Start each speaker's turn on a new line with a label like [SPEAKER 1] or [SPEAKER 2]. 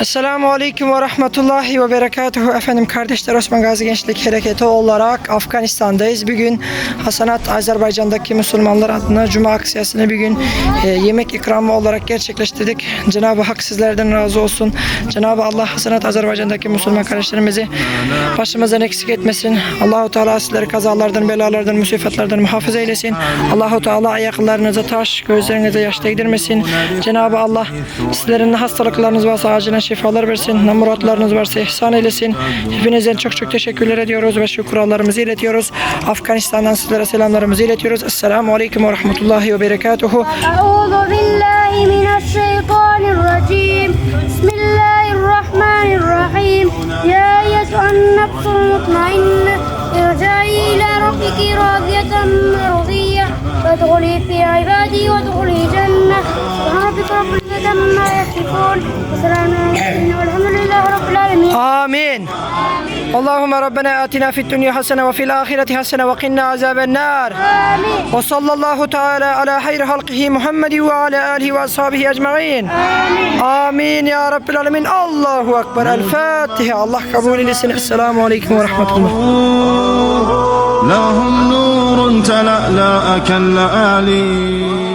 [SPEAKER 1] Esselamu Aleyküm ve Rahmetullahi ve Berekatuhu. Efendim kardeşler Osman Gazi Gençlik Hareketi olarak Afganistan'dayız. Bugün Hasanat Azerbaycan'daki Müslümanlar adına Cuma aksiyasını bir gün e, yemek ikramı olarak gerçekleştirdik. Cenab-ı Hak sizlerden razı olsun. Cenab-ı Allah Hasanat Azerbaycan'daki Müslüman kardeşlerimizi başımızdan eksik etmesin. Allahu Teala sizleri kazalardan, belalardan, musibetlerden muhafaza eylesin. Allahu Teala ayaklarınıza taş, gözlerinize yaş değdirmesin. Cenab-ı Allah sizlerin hastalıklarınız varsa acilen şifalar versin. Ne muratlarınız varsa ihsan eylesin. Hepinizden çok çok teşekkürler ediyoruz ve şu kurallarımızı iletiyoruz. Afganistan'dan sizlere selamlarımızı iletiyoruz. Esselamu Aleyküm ve Rahmetullahi ve Berekatuhu.
[SPEAKER 2] Euzu billahi mineşşeytanirracim. Bismillahirrahmanirrahim. Ya yesu'an nefsul mutmainne. İrca'i ila rabbiki radiyeten merziye. Fedhuli fi ibadi عما يصفون. وسلام على المرسلين والحمد لله رب العالمين.
[SPEAKER 1] آمين. اللهم ربنا آتنا في الدنيا حسنة وفي الآخرة حسنة وقنا عذاب النار.
[SPEAKER 2] آمين.
[SPEAKER 1] وصلى الله تعالى على خير خلقه محمد وعلى آله وأصحابه أجمعين. آمين. يا رب العالمين. الله أكبر. الفاتحة. الله قبول لسن السلام عليكم ورحمة الله.
[SPEAKER 3] لهم نور تلألأ كاللآلي